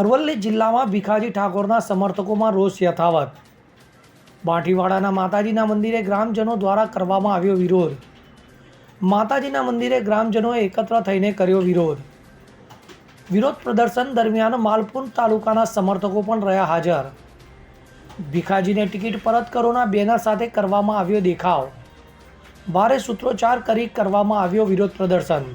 અરવલ્લી જિલ્લામાં ભીખાજી ઠાકોરના સમર્થકોમાં રોષ યથાવત. બાંઠીવાડાના માતાજીના મંદિરે ગ્રામજનો દ્વારા કરવામાં આવ્યો વિરોધ. માતાજીના મંદિરે ગ્રામજનોએ એકત્ર થઈને કર્યો વિરોધ. વિરોધ પ્રદર્શન દરમિયાન માલપુર તાલુકાના સમર્થકો પણ રહ્યા હાજર. ભીખાજીને ટિકિટ પરત કરોના બેનર સાથે કરવામાં આવ્યો દેખાવ. ભારે સૂત્રોચ્ચાર કરી કરવામાં આવ્યો વિરોધ પ્રદર્શન.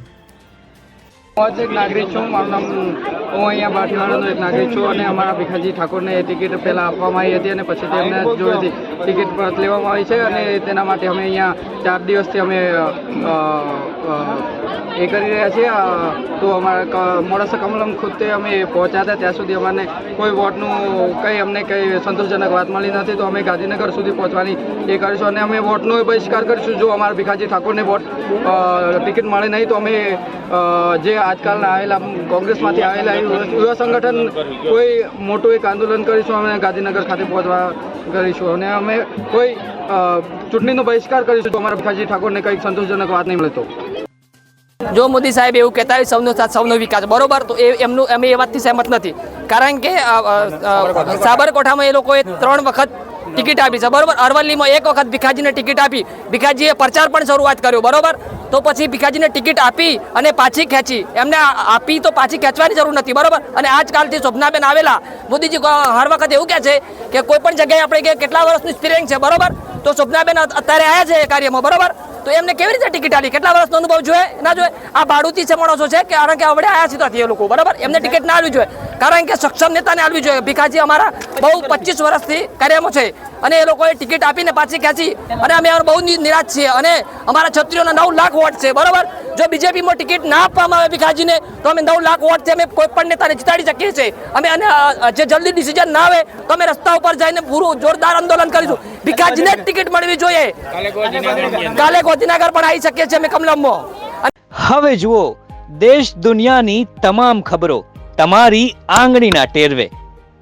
નાગરિક છું, મારું નામ હું અહીંયા બાટીવાડાનો એક નાગરિક છું અને અમારા ભીખાજી ઠાકોરને એ ટિકિટ પહેલાં આપવામાં આવી હતી અને પછી તેમને જોડેથી ટિકિટ પરત લેવામાં આવી છે અને તેના માટે અમે અહીંયા ચાર દિવસથી અમે એ કરી રહ્યા છીએ. તો અમારા મોડાસા કમલમ ખુદે અમે પહોંચ્યા હતા. ત્યાં સુધી અમને કોઈ વોટનું કંઈ અમને કંઈ સંતોષજનક વાત મળી નથી. તો અમે ગાંધીનગર સુધી પહોંચવાની એ કરીશું અને અમે વોટનો બહિષ્કાર કરીશું. જો અમારા ભીખાજી ઠાકોરને વોટ ટિકિટ મળે નહીં તો અમે જે આજકાલના આવેલા કોંગ્રેસમાંથી આવેલા યુવા સંગઠન કોઈ મોટું એક આંદોલન કરીશું, અમે ગાંધીનગર ખાતે પહોંચવા કરીશું અને અમે કોઈ ચૂંટણીનો બહિષ્કાર કરીશું તો અમારા ભીખાજી ઠાકોરને કંઈક સંતોષજનક વાત નહીં મળે તો. જો મોદી સાહેબ એવું કહેતા હોય, સૌનો સાથ, સૌનો વિકાસ. બરોબર? તો એ એમનું, અમે એ વાતથી સહેમત નથી. કારણ કે સાબરકોઠામાં એ લોકોએ ત્રણ વખત ટિકિટ આપી છે. બરોબર? અરવલ્લીમાં એક વખત ભીખાજીને ટિકિટ આપી. ભીખાજીએ પ્રચાર પણ શરૂઆત કર્યો, બરોબર? તો પછી ભીખાજીને ટિકિટ આપી અને પાછી ખેંચી. એમને આપી તો પાછી ખેંચવાની જરૂર નથી, બરોબર? અને આજકાલથી શોભનાબેન આવેલા. મોદીજી હર વખત એવું કહે છે કે કોઈ પણ જગ્યાએ આપણે કેટલા વર્ષની એક્સપિરિયન્સ છે, બરોબર? તો શોભનાબેન અત- અત્યારે આવ્યા છે એ કાર્યમાં, બરોબર? તો એમને કેવી રીતે ટિકિટ આપી? કેટલા વર્ષનો અનુભવ જોઈએ? ના જોઈએ? આ ભાડુતી છે માણસો છે કે કારણ કે આવડે આયા છે ત્યાંથી એ લોકો, બરાબર? એમને ટિકિટ ના આપવી જોઈએ. કારણ કે સક્ષમ નેતાને આપવી જોઈએ. ભીખાજી અમારા બહુ પચીસ વર્ષથી કાર્યમાં છે. અને એ લોકોએ ટિકિટ આપીને પાછી ખેંચી. અને અમે બહુ નિરાશ છીએ. અને અમારા છત્રીઓના નવ લાખ વોટ છે, બરાબર? જો બીજેપીમાં ટિકિટ ના આપવામાં આવે ભીખાજીને, તો અમે નવ લાખ વોટ છે, અમે કોઈ પણ નેતાને જીતાડી શકીએ છીએ. અમે અને જે જલ્દી ડિસિઝન ના આવે, તો અમે રસ્તા ઉપર જઈને પૂરું જોરદાર આંદોલન કરીશું. ભીખાજીને જ ટિકિટ મળવી જોઈએ. કાલે ગોધીનગર પણ આવી શકીએ છીએ અમે કમલમમાં. હવે જુઓ, દેશ દુનિયાની તમામ ખબરો, તમારી આંગળીના ટેરવે.